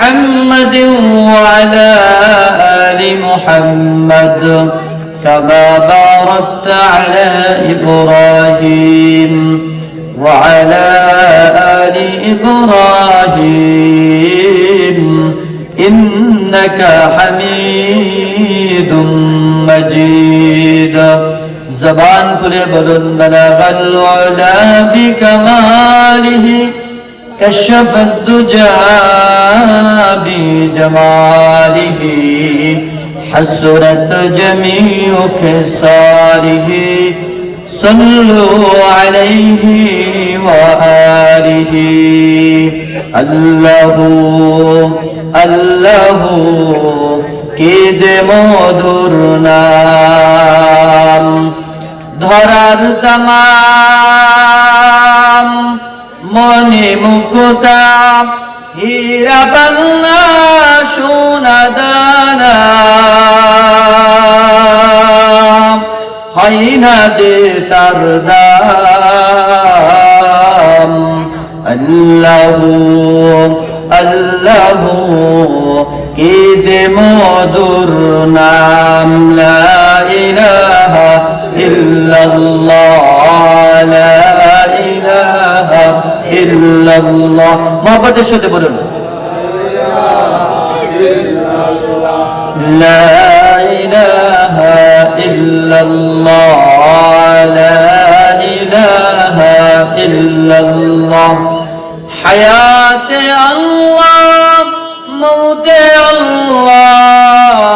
محمد وعلى آل محمد كما باركت على إبراهيم وعلى آل إبراهيم إنك حميد مجيد. زبان كل بلن بلغ العلا بكماله كشف الدجى بجماله حسنت جميع خصاله صلوا عليه وآله الله الله কি যে মধুর নাম ধরার তামাম মনে মুকুতা। হীরা পান্না সোনা দানা। হয় না যে তার দাম। আল্লাহ আল্লাহ, কি যে মধুর নাম লা ইলাহা ইল্লাল্লাহ। মহব্বতের সাথে বলুন। লা ইলাহা ইল্লাল্লাহ লা ইলাহা ইল্লাল্লাহ। হায়াতে আল্লাহ মউতে আল্লাহ।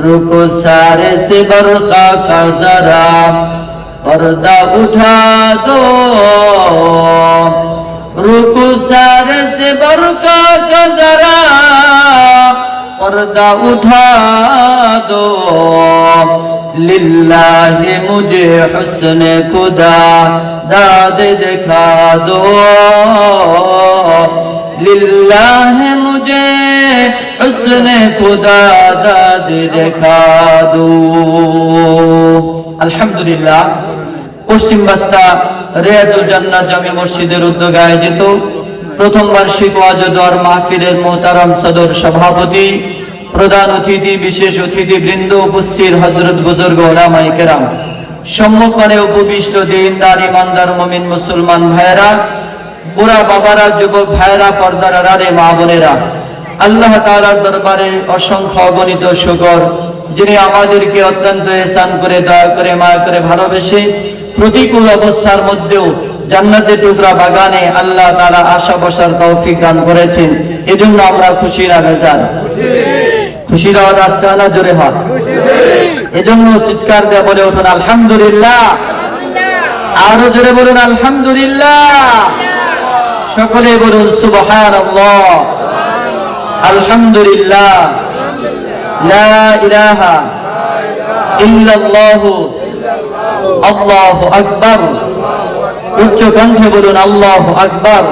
रुको सारे से बरका का जरा, पर्दा उठा दो। रुको सारे से बरका का जरा, पर्दा उठा दो। लिल्लाह मुझे हुस्न खुदा, दाद दिखा दो। लिल्लाह मुझे حسن خدا زاد دکھا دو. আলহামদুলিল্লাহ, পশ্চিম বাস্তা রেয়াজুল জান্নাত জামি মসজিদের উদ্যোগে আয়োজিত প্রথম বার্ষিক ওয়াজদর মাহফিলের মোহতারাম সদর সভাপতি, প্রধান অতিথি, বিশেষ অতিথি বৃন্দ উপস্থিত হজরত বুজুর্গ ওলামাই কেরাম। সম্মুখে উপবিষ্ট দিনদার, ইমানদার, মমিন, মুসলমান ভাইরা বুড়া বাবারা, যুবক ভাইরা পর্দার আড়ালে মা বোনেরা আল্লাহ তাআলার দরবারে অসংখ্য অগণিত শুকর যিনি আমাদেরকে অত্যন্ত এহসান করে দয়া করে মায়া করে ভালোবেসে প্রতিকূল অবস্থার মধ্যেও জান্নাতের টুকরা বাগানে আল্লাহ তারা আশা বসার তৌফিক দান করেছেন। এজন্য আমরা খুশির আবেজান খুশির আওয়াজ আসতে জোরে হয় এজন্য চিৎকার দেয়া বলে উঠুন আলহামদুলিল্লাহ। আরও জোরে বলুন আলহামদুলিল্লাহ। সকলে বলুন সুবহান আলহামদুলিল্লাহ। লা ইলাহা ইল্লাল্লাহু। আল্লাহু আকবার। উচ্চ কণ্ঠে বলুন, আল্লাহু আকবার।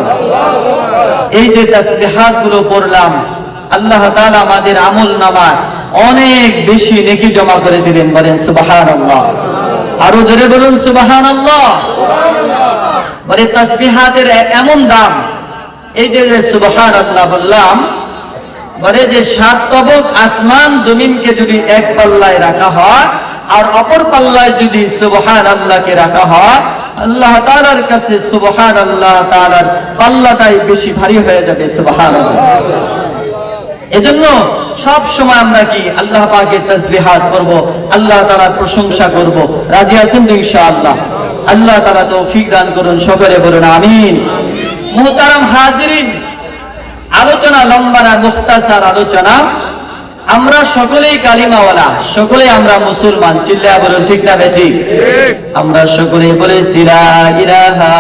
এই যে তাসবিহাতগুলো পড়লাম, আল্লাহ তাআলা আমাদের আমল নামা অনেক বেশি নেকি জমা করে দিলেন, বলেন সুবহানাল্লাহ। আরও জোরে বলুন, সুবহানাল্লাহ। বলে তাসবিহাতের এমন দাম, এই যে সুবহানাল্লাহ বললাম বলে যে, সাত তবক আসমান জমিনকে যদি এক পাল্লায় রাখা হয়, আর অপর পাল্লায় যদি সুবহান আল্লাহকে রাখা হয়, আল্লাহ তাআলার কাছে সুবহান আল্লাহ তাআলার পাল্লাটাই বেশি ভারী হয়ে যাবে সুবহান এজন্য সব সময় আমরা কি আল্লাহ পাকের তাসবিহাত করব, আল্লাহ তাআলার প্রশংসা করব, রাজি আছেন তো ইনশাআল্লাহ? আল্লাহ তাআলা তৌফিক দান করুন, সকলে বলুন, আমিন। মুহতারাম হাজিরিন আলোচনা লম্বা না, মুখতাসার আলোচনা। আমরা সকলেই কালিমাওয়ালা সকলে আমরা মুসলমান চিল্লা বলুন ঠিক না বেঠি আমরা সকলেই বলেছি, লা ইলাহা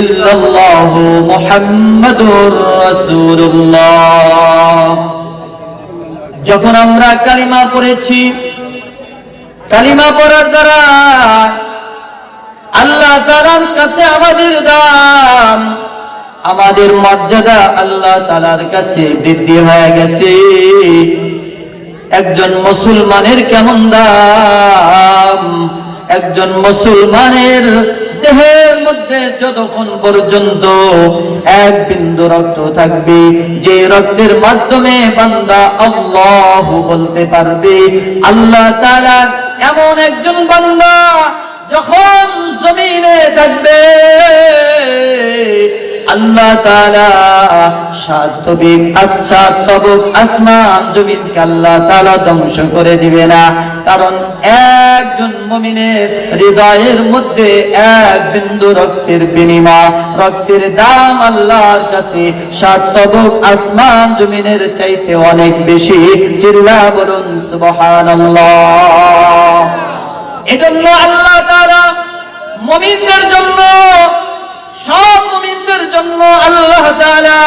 ইল্লাল্লাহু মুহাম্মাদুর রাসূলুল্লাহ। যখন আমরা কালিমা পড়েছি, কালিমা পড়ার দ্বারা আল্লাহ তালার কাছে আমাদের দাম আমাদের মর্যাদা আল্লাহ তালার কাছে বৃদ্ধি হয়ে গেছে। একজন মুসলমানের কেমন দাম? একজন মুসলমানের দেহের মধ্যে যতক্ষণ পর্যন্ত এক বিন্দু রক্ত থাকবে, যে রক্তের মাধ্যমে বান্দা আল্লাহ বলতে পারবে, আল্লাহ তাআলা এমন একজন বান্দা যখন জমিনে থাকবে। আল্লাহ আসমান আল্লাহ আসমান জমিনের চাইতে অনেক বেশি। চিল্লা বলুন, সুবহানাল্লাহ। এজন্য আল্লাহ তাআলা মুমিনদের জন্য সব মুমিনদের জন্য আল্লাহ তাআলা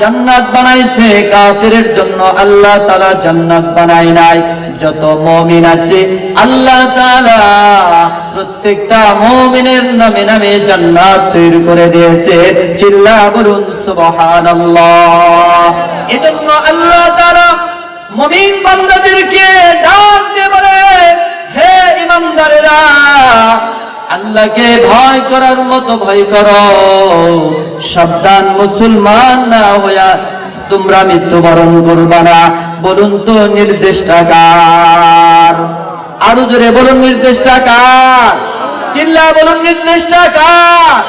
জান্নাত বানাইছে, কাফিরের জন্য আল্লাহ তাআলা জান্নাত বানায় নাই। যত মুমিন আছে, আল্লাহ তাআলা প্রত্যেকটা মুমিনের নামে নামে জান্নাত তৈরি করে দিয়েছে। চিল্লা বলুন, সুবহানাল্লাহ। এজন্য আল্লাহ তাআলা মুমিন বান্দাদেরকে ডাক দিয়ে বলে, হে ইমানদারেরা আল্লাহকে ভয় করার মতো ভয় করো। সাবধান মুসলমান না হইয়া তোমরা মৃত্যুবরণ করবা না। বলুন তো নির্দেশটা কার? আরও জোরে বলুন নির্দেশটা কার? চিল্লা বলুন নির্দেশটা কার?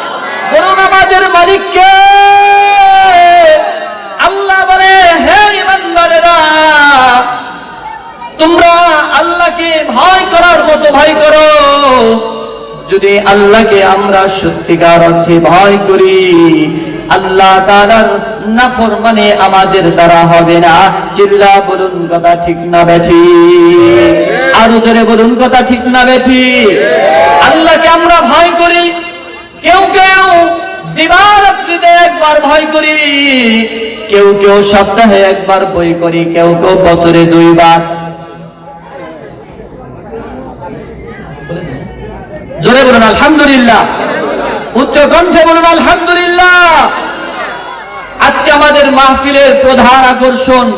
বলুন আমাদের মালিককে। আল্লাহ বলে, হে ইমানদারেরা, তোমরা আল্লাহকে ভয় করার মতো ভয় করো। যদি আল্লাহকে আমরা সত্যিকার অর্থে ভয় করি, আল্লাহ তাআলার নাফরমানে আমাদের দ্বারা হবে না। চিল্লা বলুন কথা ঠিক না বেঠি? আরও জোরে বলুন কথা ঠিক না বেঠি? আল্লাহকে আমরা ভয় করি, কেউ কেউ দিবারাত্রিতে একবার ভয় করি, কেউ কেউ সপ্তাহে একবার বই করি, কেউ কেউ বছরে দুইবার। জোরে বলুন, আলহামদুলিল্লাহ। উচ্চ কণ্ঠে বলুন, আলহামদুলিল্লাহ। আজকে আমাদের মাহফিলের প্রধান আকর্ষণ,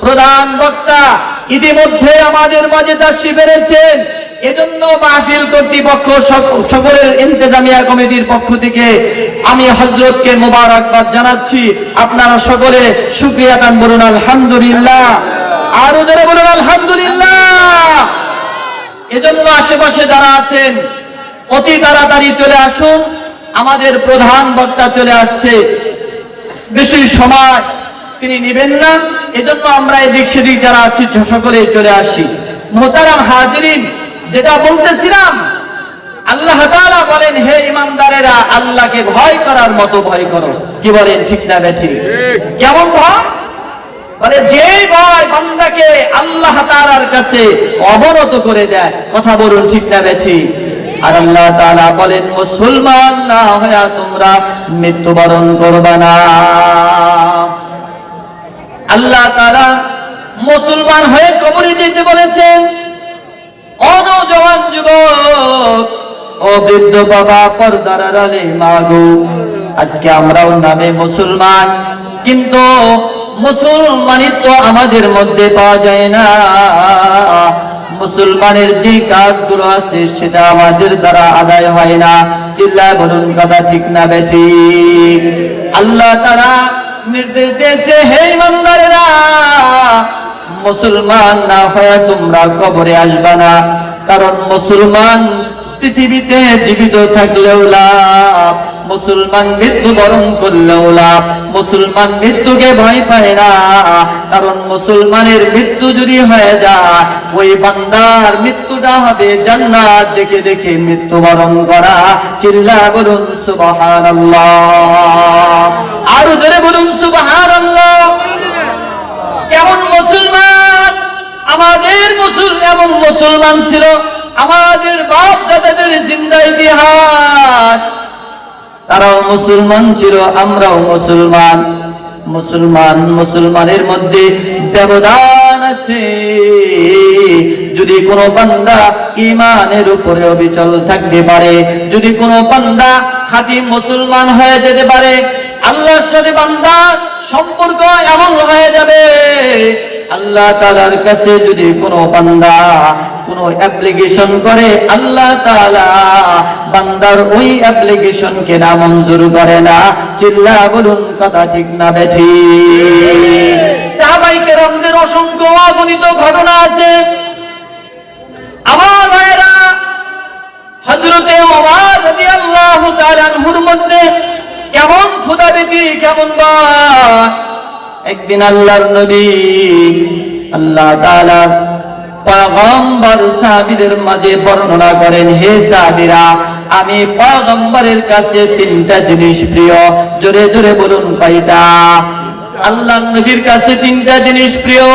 প্রধান বক্তা ইতিমধ্যে আমাদের মাঝে তাসি বেড়েছেন। এজন্য মাহফিল কর্তৃপক্ষ সক- সকলের ইন্তেজামিয়া কমিটির পক্ষ থেকে আমি হজরতকে মোবারকবাদ জানাচ্ছি। আপনারা সকলে শুক্রিয়া দান বলুন আলহামদুলিল্লাহ। আরও যারা বলুন, আলহামদুলিল্লাহ। এজন্য আশেপাশে যারা আছেন অতি তাড়াতাড়ি চলে আসুন। আমাদের প্রধান বক্তা চলে আসছে। বেশি সময় তিনি নেবেন না। এজন্য আমরা এদিক সেদিক যারা আছি, সকলে চলে আসি। মোহতারাম হাজিরিন, যেটা বলতেছিলাম, আল্লাহ তাআলা বলেন, হে ইমানদারেরা আল্লাহকে ভয় করার মতো ভয় করো। কি বলেন, ঠিক না বেঠি কেমন ভয়? বলে, যে ভয় বান্দাকে আল্লাহ তাআলার কাছে অবনত করে দেয়, কথা বলুন, ঠিক না বেঠি আর আল্লাহ তাআলা বলেন, মুসলমান না হইয়া তোমরা মৃত্যুবরণ করবা না। আল্লাহ তাআলা মুসলমান হয়ে কবরে যেতে বলেছেন, অনজওয়ান যুবক, ও বৃদ্ধ বাবা, পর্দার আড়ালে মাগো। আজকে আমরাও নামে মুসলমান, কিন্তু মুসলমানিত্ব আমাদের মধ্যে পাওয়া যায় না। মুসলমানের যে কাজগুলো আছে, সেটা আমাদের দ্বারা আদায় হয় না। চিল্লায় বলুন, কথা ঠিক না বেঠি আল্লাহ তারা নির্দেশ দিয়েছে, হে ইমানদারেরা, মুসলমান না হয়ে তোমরা কবরে আসবা না। কারণ মুসলমান পৃথিবীতে জীবিত থাকলেও লাভ, মুসলমান মৃত্যু বরণ করলেও লাভ, মুসলমান মৃত্যুকে ভয় পায় না, কারণ মুসলমানের মৃত্যু যদি হয়ে যায়, ওই বান্দার মৃত্যুটা হবে জান্নাত। দেখে দেখে মৃত্যু বরণ করা, চিল্লা বলুন সুবহানাল্লাহ। আরও জোরে বলুন সুবহানাল্লাহ। কেমন মুসলমান? আমাদের মুসল এবং মুসলমান ছিল আমাদের বাপ দাদাদের জিন্দা ইতিহাস। তারাও মুসলমান ছিল, আমরাও মুসলমান। মুসলমান, মুসলমানের মধ্যে ব্যবধান আছে। যদি কোনো বান্দা ইমানের উপরে অবিচল থাকতে পারে, যদি কোনো বান্দা খাঁটি মুসলমান হয়ে যেতে পারে, আল্লাহর সাথে বান্দা সম্পর্ক এমন হয়ে যাবে আল্লাহ তালার কাছে যদি কোনো বান্দা কোনো অ্যাপ্লিকেশন করে, আল্লাহ তাআলা বান্দার ওই অ্যাপ্লিকেশনকে না মঞ্জুর করে না। চিল্লা বলুন, কথা ঠিক না বেঠি। সাহাবাই কেরামদের অসংখ্য অগণিত ঘটনা আছে। আমার ভাইয়েরা হজরতে রাদিয়াল্লাহু তাআলা আনহুর মধ্যে কেমন খোদাবেদি কেমন বা একদিন আল্লাহর নবী, আল্লাহ তাআলা পয়গম্বর সাহাবীদের মাঝে বর্ণনা করেন, হে সাহাবীরা, আমি পয়গম্বরের কাছে তিনটা জিনিস প্রিয়। জোরে জোরে বলুন কয়টা? আল্লাহ নবীর কাছে তিনটা জিনিস প্রিয়।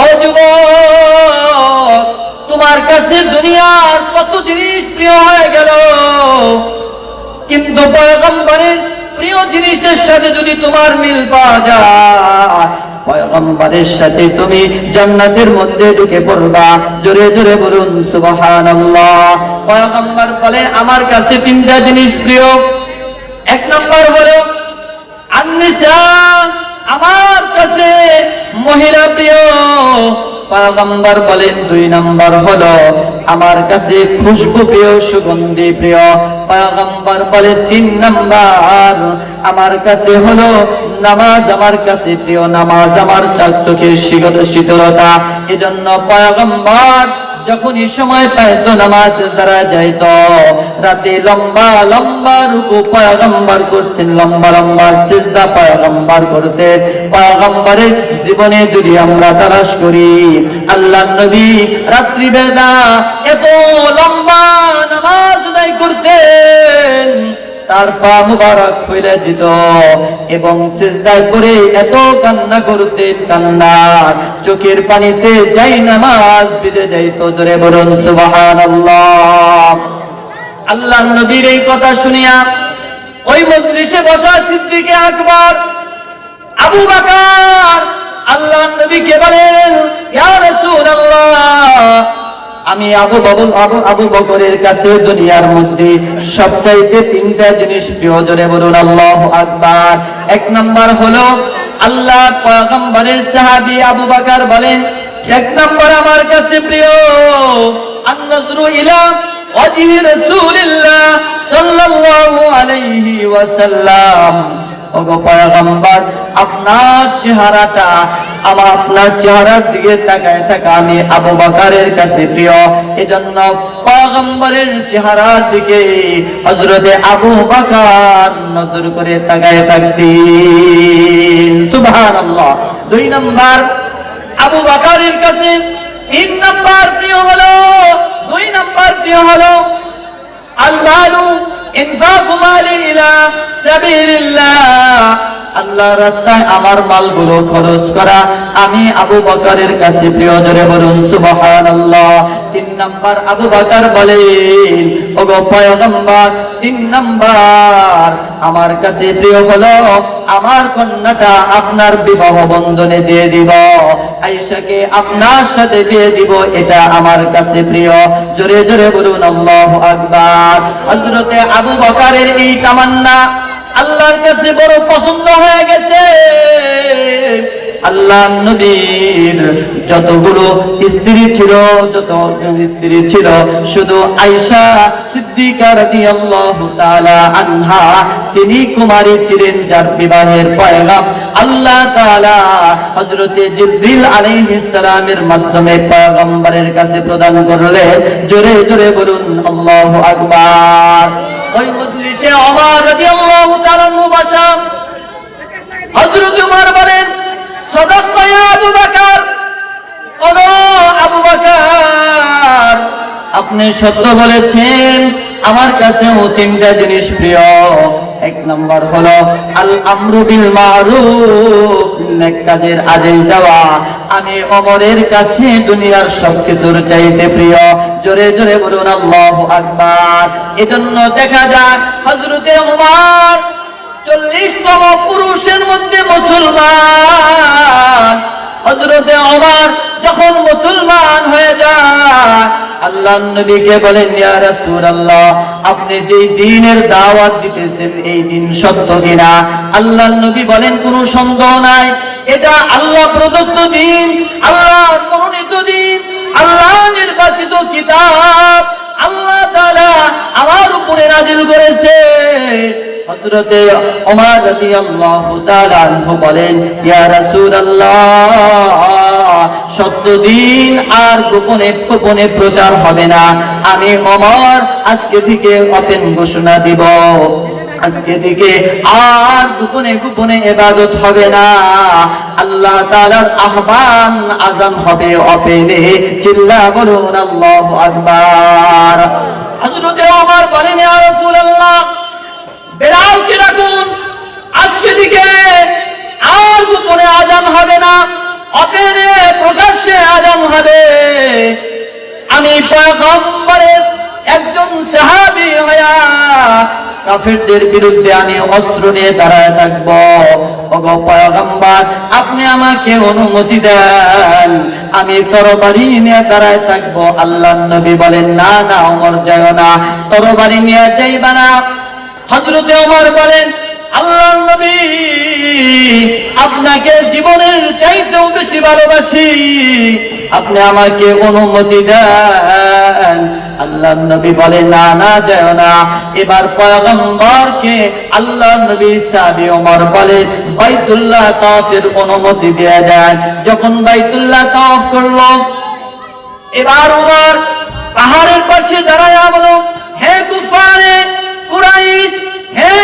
ও যুবক, তোমার কাছে দুনিয়ার কত জিনিস প্রিয় হয়ে গেল। কিন্তু পয়গম্বরের প্রিয় জিনিসের সাথে যদি তোমার মিল পাওয়া যায়, পয়গম্বরের সাথে তুমি জান্নাতের মধ্যে ঢুকে পড়বা। জোরে জোরে বলুন, সুবহানাল্লাহ। পয়গম্বর বলেন আমার কাছে তিনটা জিনিস প্রিয়। এক নম্বর হলো আমার কাছে মহিলা প্রিয়। পয়গম্বর বলেন, দুই নম্বর হলো, আমার কাছে খুশবু প্রিয়, সুগন্ধি প্রিয়। পয়গম্বর বলে তিন নম্বর। আমার কাছে হলো নামাজ, আমার কাছে প্রিয় নামাজ, আমার চার চোখের শীতল শীতলতা। এজন্য পয়গম্বর যখন এই সময় পাইতো নামাজ দ্বারা যাইত। রাতে লম্বা লম্বা রুকু পয়গম্বর করতেন, লম্বা লম্বা সিজদা পয়গম্বর করতেন। পয়গম্বরের জীবনে যদি আমরা তালাশ করি আল্লাহ নবী রাত্রিবেলা এত লম্বা আদায় করতেন। তার পা মুবারক ফেলে যেত এবং চেষ্টায় করে এত কান্না করতেন কান্না। চোখের পানিতে যাই নামাজ ভিজে যাইত জোরে বলুন, সুবহানাল্লাহ। আল্লাহ নবীর এই কথা শুনিয়া ওই মজলিসে বসা সিদ্দিকে আকবর, আবু বাকার, আল্লাহ নবীকে বলেন, ইয়া রাসূলুল্লাহ আমি আবু বাবু আবু আবু বকরের কাছে দুনিয়ার মধ্যে সবচাইতে তিনটা জিনিস প্রিয়, জোরে বলুন, আল্লাহ আকবার। এক নাম্বার হলো আল্লাহ পয়গম্বরের সাহাবী আবু বকর বলেন, এক নাম্বার আমার কাছে প্রিয় আন-নজরু ইলা ওয়াজহি রাসূলিল্লাহ সাল্লাল্লাহু আলাইহি ওয়াসাল্লাম। আপনার চেহারাটা আমার আপনার চেহারার দিকে তাকায় থাকা আমি আবু বাকারের কাছে প্রিয়। এজন্য পয়গম্বরের চেহারার দিকে হযরতে আবু বাকার নজর করে তাকায় থাকতেন। সুবহানাল্লাহ। দুই নাম্বার, আবু বাকারের কাছে তিন নাম্বার প্রিয় হলো, দুই নাম্বার প্রিয় হলো আল্লাহু ইনফাকু মালি ইলা সাবিলিল্লাহ আল্লাহ রাস্তায় আমার মালগুলো খরচ করা। আমি আবু বকরের কাছে প্রিয় জোরে বলুন, সুবহানাল্লাহ। তিন নাম্বার আবু বকর বলেন, ওগো পয়গম্বর, তিন নাম্বার আমার কাছে প্রিয় হলো, আমার কন্যাটা আপনার বিবাহ বন্ধনে দিয়ে দিব। আয়েশাকে আপনার সাথে দিয়ে দিব, এটা আমার কাছে প্রিয়। জোরে জোরে বলুন, আল্লাহু আকবার। হযরতে আবু বকরের এই তামান্না আল্লাহর কাছে বড় পছন্দ হয়ে গেছে। আল্লাহ নবীর যতগুলো স্ত্রী ছিল যত স্ত্রী ছিল, শুধু আয়েশা সিদ্দিকা রাদিয়াল্লাহু তাআলা আনহা, তিনি কুমারী ছিলেন যার বিবাহের পয়গাম আল্লাহ তাআলা হযরতে জিবরিল আলাইহিস সালামের মাধ্যমে পয়গম্বরের কাছে প্রদান করলেন। জোরে জোরে বলুন, আল্লাহু আকবার। ওই মজলিসে ওমর রাদিয়াল্লাহু তাআলা মুবাশা হযরত ওমর বলেন, সদাক্তা ইয়া আবু বকর। ওগো আবু বকর, আপনি সত্য বলেছেন। আমার কাছে ও তিনটা জিনিস প্রিয়। এক নম্বর হলো আল আমরু বিল মারুফ নেক কাজের আদেশ দেওয়া। আমি অমরের কাছে দুনিয়ার সবকিছুর চাইতে প্রিয়। জোরে জোরে বলুন, আল্লাহু আকবার। এজন্য দেখা যায় হযরতে ওমর চল্লিশতম পুরুষের মধ্যে মুসলমান। হজরতে ওমর যখন মুসলমান হয়ে যায় আল্লাহ নির্বাচিত কিতাব। আল্লাহ তাআলা আমার উপরে নাজিল করেছে। হযরতে ওমর রাদিয়াল্লাহু তাআলা বলেন, ইয়া রাসূলুল্লাহ সত্য দিন আর গোপনে গোপনে প্রচার হবে না। আমি ওমর আজকে থেকে ওপেন ঘোষণা দিব। আজকে থেকে আর গোপনে গোপনে ইবাদত হবে না। আল্লাহ তাআলার আহ্বান আজান হবে ওপেনে চিল্লা বলুন, আল্লাহু আকবার। ওমর বলেন, ইয়া রাসূলুল্লাহ আজকে দিকে আর গোপনে আজান হবে না। অপেরে প্রকাশ্যে আজান হবে। আমি একজন সাহাবী হইয়া কাফেরদের বিরুদ্ধে আমি অস্ত্র নিয়ে দাঁড়ায় থাকব। আপনি আমাকে অনুমতি দেন। আমি তরবারি নিয়ে দাঁড়ায় থাকব। আল্লাহ নবী বলেন, না না, ওমর যায় না। তরবারি নিয়ে যাইবা না। হজরতে ওমর বলেন আল্লাহ নবী, আপনাকে জীবনের চাইতেও বেশি ভালোবাসি। আপনি আমাকে অনুমতি দেন। আল্লাহ নবী বলে, না না যায় না। এবার পয়গম্বরকে আল্লাহ নবী সাবি ওমর বলে, বাইতুল্লাহ তাওয়াফের অনুমতি দিয়ে যায় যখন বাইতুল্লাহ তাওয়াফ করল, এবার ওমর পাহাড়ের পাশে দাঁড়ায় বলো হে কুফারে কুরাইশ হে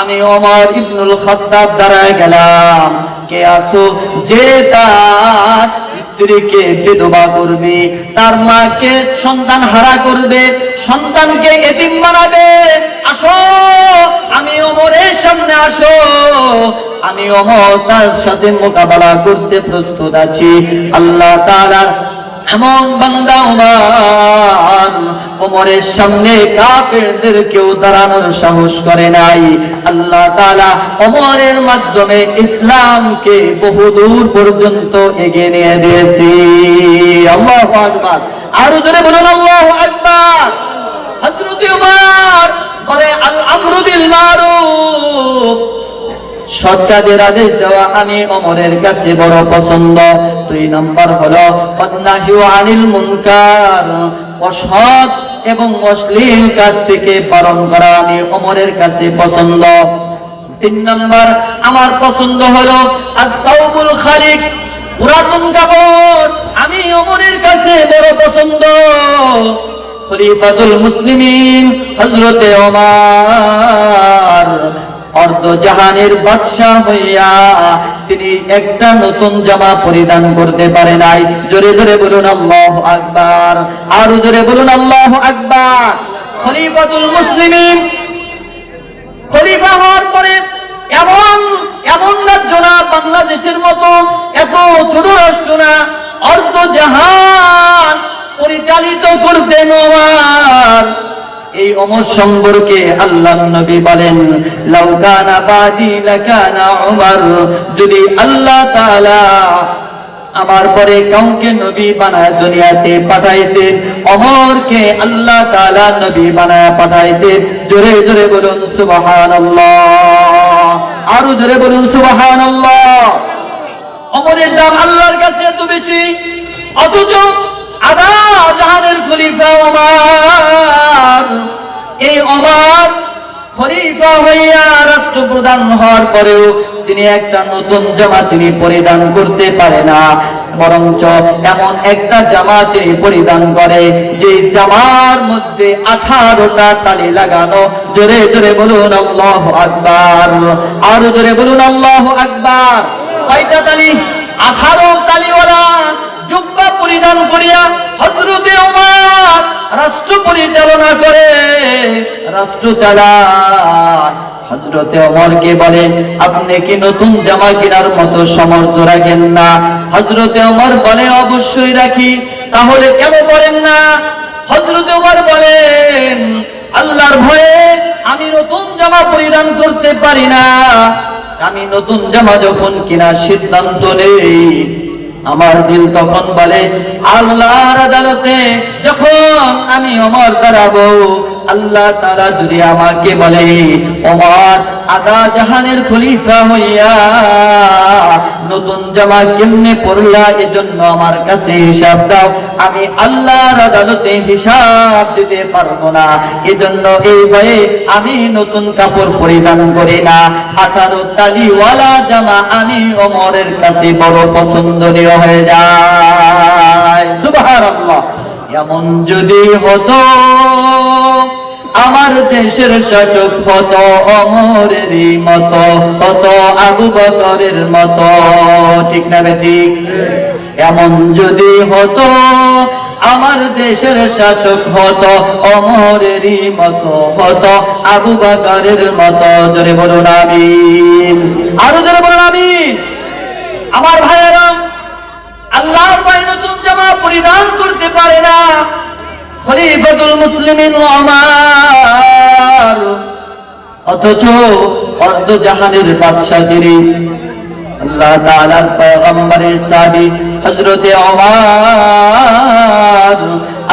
আমি ওমর ইবনুল খাত্তাব দাঁড়ায় গেলাম। কে আসো? যে তার স্ত্রীকে বিধবা করবে, তার মাকে সন্তান হারা করবে, সন্তানকে এতিম বানাবে। আসো, আমি ওমরের সামনে আসো। আমি অমর তার সাথে মোকাবেলা করতে প্রস্তুত আছি। আল্লাহ তাআলা এমন বান্দা ওমর ওমরের সামনে কাফেরদের কেউ দাঁড়ানোর সাহস করে নাই। আল্লাহ তাআলা ওমরের মাধ্যমে ইসলামকে বহুদূর পর্যন্ত এগিয়ে নিয়ে দিয়েছি। আল্লাহু আকবার। আরও জোরে বলুন, আল্লাহু আকবার। বলে আল আমরু বিল মারুফ আদেশ দেওয়া আমি অমরের কাছে বড় পছন্দ। দুই নম্বর হলো অন্যাহিও আনিল মুনকার। অসৎ এবং অশ্লীল কাজ থেকে পালন করা আমি অমরের কাছে পছন্দ। তিন নম্বর, আমার পছন্দ হলো আসাউবুল খালিক, পুরাতন কাপড়। আমি অমরের কাছে বড় পছন্দ। খলিফাতুল মুসলিমিন, হযরতে ওমর। অর্ধ জাহানের বাদশাহ হইয়া তিনি একটা নতুন জামা পরিধান করতে পারে নাই। জোরে জোরে বলুন, আল্লাহ আকবার। আরও জোরে বলুন, আল্লাহ আকবার। খলিফাতুল মুসলিমিন খলিফা হওয়ার পরে এমন এমন রাজ্য না বাংলাদেশের মতো, এত ছোট রাষ্ট্র না অর্ধ জাহান পরিচালিত করতেন ওমর এই অমর সম্পর্কে আল্লাহ নবী বলেন লাউকানা বাদি লাকানা উমর। যদি আল্লাহ তাআলা আমার পরে কাউকে নবী বানায় দুনিয়াতে পাঠাইতে, অমরকে আল্লাহ তাআলা নবী বানায় পাঠাইতে, জোরে জোরে বলুন সুবহানাল্লাহ। আরও জোরে বলুন সুবহানাল্লাহ। অমরের দাম আল্লাহর কাছে এত বেশি, অথচ আদা জাহানের খলিফা ওমর। এই ওমর খলিফা হইয়া রাষ্ট্রপ্রধান হওয়ার পরেও তিনি একটা নতুন জামা তিনি পরিধান করতে পারে না। বরঞ্চ এমন একটা জামা তিনি পরিধান করে যে জামার মধ্যে আঠারোটা তালি লাগানো। জোরে জোরে বলুন আল্লাহ আকবার। আরও জোরে বলুন আল্লাহ আকবার। কয়টা তালি? আঠারো তালিওয়ালা। জুব্বা পরিধান করিয়া হজরতে রাষ্ট্র পরিচালনা করে। রাষ্ট্র চালান হজরতে অমরকে বলেন, আপনি কি নতুন জামা কেনার মতো সমর্থ রাখেন না? হজরতে অমর বলে, অবশ্যই রাখি। তাহলে কেন করেন না? হজরতে অমর বলেন, আল্লাহর ভয়ে আমি নতুন জামা পরিধান করতে পারি না। আমি নতুন জামা যখন কেনার সিদ্ধান্ত নেই আমার দিল তখন বলে আল্লাহর আদালতে যখন আমি অমর দাঁড়াবো আল্লাহ তারা যদি আমাকে বলে অমর আদা জাহানের খলিফা হইয়া নতুন জামা কেমনে পড়লা এজন্য আমার কাছে হিসাব দাও। আমি আল্লাহর আদালতে হিসাব দিতে পারব না। এজন্য এই ভয়ে আমি নতুন কাপড় পরিধান করি না। আঠারো তালিওয়ালা জামা আমি অমরের কাছে বড় পছন্দনীয় হয়ে যায়। সুবহানাল্লাহ। এমন যদি হতো, আমার দেশের শাসক হত, অমরেরই মত হত, আবু বকরের মত। ঠিক না ঠিক? এমন যদি হতো, আমার দেশের শাসক হত, অমরেরই মত হত, আবু বকরের মত। জোরে বলুন, আমিন। আরও জোরে বলুন, আমিন। আমার ভাইয়েরা আল্লাহর জামা পরিধান করতে পারে না। খলিফাতুল মুসলিমিন অথচ অর্ধ জাহানের তিনি আল্লাহ তাআলার পয়গম্বরের সাহাবী হযরতে ওমর।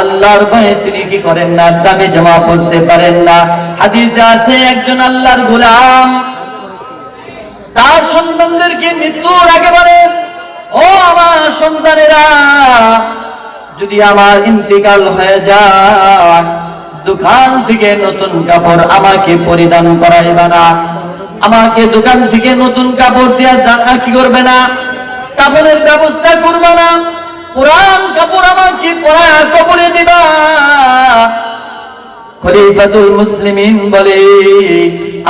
আল্লাহর ভয়ে তিনি কি করেন না? দামি জামা পরতে পারেন না। হাদিসে আছে একজন আল্লাহর গোলাম। তার সন্তানদেরকে মৃত্যুর আগে বলেন ও সন্তানেরা, যদি আমার ইন্তিকাল হয়ে যায় দোকান থেকে নতুন কাপড় আমাকে পরিধান করাইবে না। আমাকে দোকান থেকে নতুন কাপড় দিয়া জানা কি করবে না? কাপড়ের ব্যবস্থা করবে না। পুরান কাপড় আমাকে পরা কবরে দিবা। খলিফাতুল মুসলিমিন বলে,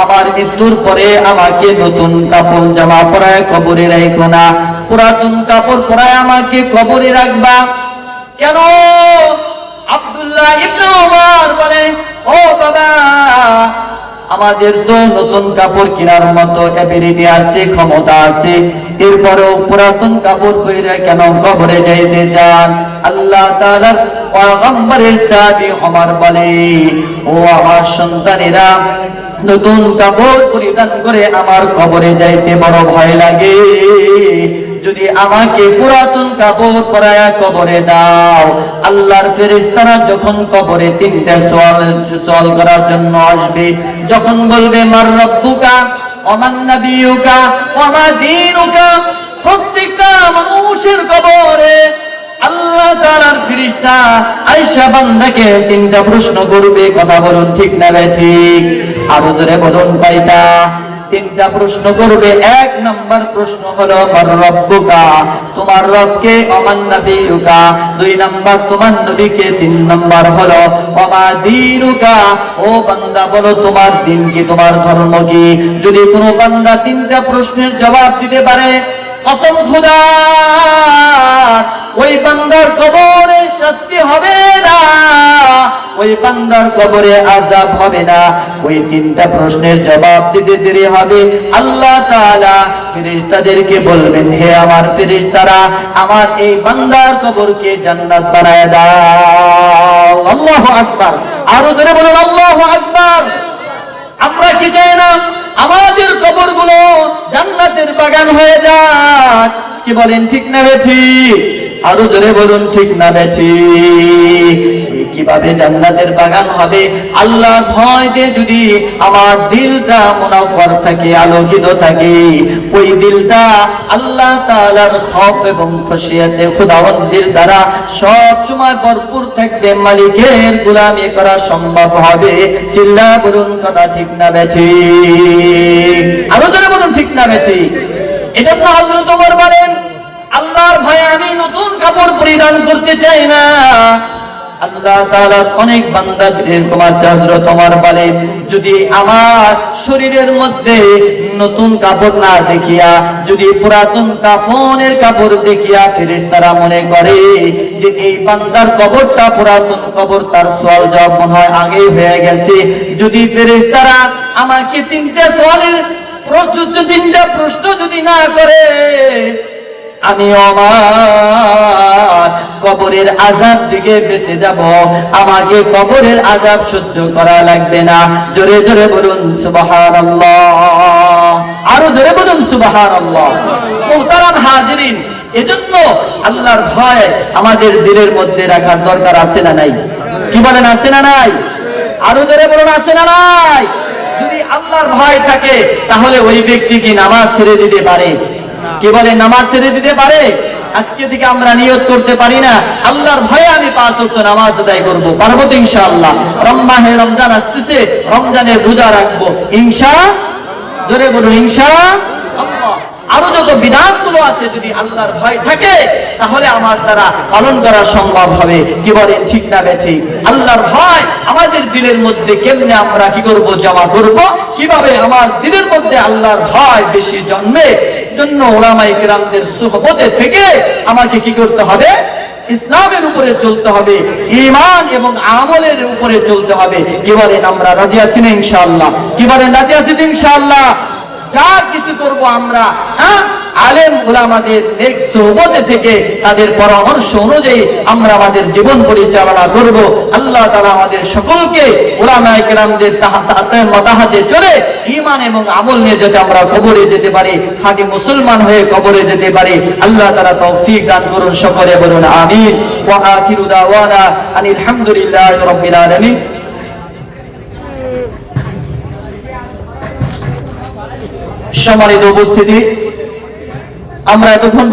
আমার মৃত্যুর পরে আমাকে নতুন কাপড় জামা পরায় কবরে রাখো না। পুরাতন কাপড় পরায় আমাকে কবরে রাখবা। কেন? আব্দুল্লাহ ইবনে ওমর বলে, ও বাবা, আমাদের তো নতুন কাপড় কেনার মতো অ্যাবিলিটি আছে, ক্ষমতা আছে। এরপরেও পুরাতন কাপড় পরে কেন কবরে যাইতে চান? আল্লাহ তাআলার পয়গম্বরের সাহাবী বলে, ও আমার সন্তানেরা, নতুন কাপড় পরিধান করে আমার কবরে যাইতে বড় ভয় লাগে। যদি আমাকে পুরাতন কাপড় পরায়া কবরে দাও, আল্লাহর ফেরেশতারা যখন কবরে তিনটা সওয়াল সওয়াল করার জন্য আসবে, যখন বলবে, মার রব্বুকা, ওমান নাবিয়ুকা, ওমা দীনুকা, প্রত্যেকটা মানুষের কবরে আল্লাহ তাআলার ফেরেশতা আয়েশা বান্দাকে তিনটা প্রশ্ন করবে, কথা বলুন ঠিক না ঠিক? আরও জোরে বলুন পাইতা তিনটা প্রশ্ন করবে। এক নম্বর প্রশ্ন হলো রব্বুকা? তোমার রবকে অমান নবিয়ুকা দুই নম্বর, তোমার নবীকে? তিন নম্বর হলো, অমা ও বান্দা, বলো তোমার দিন কি? তোমার ধর্ম কি? যদি কোনো বান্দা তিনটা প্রশ্নের জবাব দিতে পারে, কসম খুদা, ওই বান্দার কবরে শাস্তি হবে না। ওই বান্দার কবরে আজাব হবে না। ওই তিনটা প্রশ্নের জবাব দিতে দেরি হবে। আল্লাহ তাআলা ফেরেশতাদেরকে বলবেন, হে আমার ফেরেশতারা, আমার এই বান্দার কবরকে জান্নাত বানায় দাও। আল্লাহু আকবার। আরও জোরে বলুন, আল্লাহু আকবার। আমরা কি চাই না আমাদের কবরগুলো জান্নাতের বাগান হয়ে যাক? কি বলেন, ঠিক না বেঠি আরও জোরে বলুন, ঠিক না বেছি কীভাবে জান্নাতের বাগান হবে? আল্লাহ ভয় দিয়ে যদি আমার দিলটা মুনাফর থাকে, আলোকিত থাকে। ওই দিলটা আল্লাহ তাআলার খফ এবং খুশিয়াতে খুদাবন্দির দ্বারা সব সময় ভরপুর থাকবে, মালিকের গোলামি করা সম্ভব হবে। চিল্লা বলুন, কথা ঠিক না বেছি আরও জোরে বলুন, ঠিক না বেছি এজন্য হযরত ওমর বলেন আল্লাহর ভয়ে আমি নতুন কাপড় পরিধান করতে চাই না। আল্লাহ তাআলার অনেক বান্দা এরকম আছে ওমর বলে, যদি আমার শরীরের মধ্যে নতুন কাপড় না দেখিয়া, যদি পুরাতন কাফনের কাপড় দেখিয়া ফেরেশতারা মনে করে যে এই বান্দার কবরটা পুরাতন কবর, তার সোয়াল জবাব মনে হয় আগেই হয়ে গেছে। যদি ফেরেশতারা আমাকে তিনটা সোয়ালের প্রশ্ন, তিনটা প্রশ্ন যদি না করে আমি আমার কবরের আজাব থেকে বেঁচে যাব। আমাকে কবরের আজাব সহ্য করা লাগবে না। জোরে জোরে বলুন সুবাহান আরও জোরে বলুন মোহতারাম হাজিরিন, এজন্য আল্লাহর ভয় আমাদের দিলের মধ্যে রাখার দরকার আছে না নাই? কি বলেন, আছে না নাই? আরও জোরে বলুন, আছে না নাই? যদি আল্লাহর ভয় থাকে, তাহলে ওই ব্যক্তি কি নামাজ ছেড়ে দিতে পারে? কি বলে, নামাজ ছেড়ে দিতে পারে? আজকে থেকে আমরা নিয়ত করতে পারি না। আল্লাহর ভয়ে আমি পাঁচ ওয়াক্ত নামাজ আদায় করব। পারব তো ইনশাআল্লাহ। রমজানে রমজান আসতেছে। রমজানের রোজা রাখব। ইনশা, জোরে বলুন, ইনশা আরও যত বিধানগুলো আছে যদি আল্লাহর ভয় থাকে, তাহলে আমার দ্বারা পালন করা সম্ভব হবে। কি বলে ঠিক না বেঠিক? আল্লাহর ভয় আমাদের দিলের মধ্যে কেমনে আমরা কি করব, জমা করব? কীভাবে আমার দিলের মধ্যে আল্লাহর ভয় বেশি জন্মে? জন্য ওলামাই গ্রামদের সুহবতে থেকে আমাকে কি করতে হবে? ইসলামের উপরে চলতে হবে ইমান এবং আমলের উপরে চলতে হবে। কি বলেন আমরা রাজি আছি না ইনশাআল্লাহ? কি বলেন রাজি আছি তো ইনশাআল্লাহ? যা কিছু করব আমরা হ্যাঁ? আলেম ওলামাদের এক সোহবতে থেকে তাদের পরামর্শ অনুযায়ী আমরা আমাদের জীবন পরিচালনা করব। আল্লাহ তাআলা আমাদের সকলকে ওলামায়ে কেরামদের তাহাতে মতাহাতে চলে ঈমান এবং আমল নিয়ে যাতে আমরা কবরে যেতে পারি, খাঁটি মুসলমান হয়ে কবরে যেতে পারি। আল্লাহ তাআলা তৌফিক দান করুন সকলে বলুন, আমিন। ওয়া আখিরু দাওয়ানা আনিল হামদুলিল্লাহি রাব্বিল আলামিন। সম্মানিত উপস্থিতি আমরা এতক্ষণ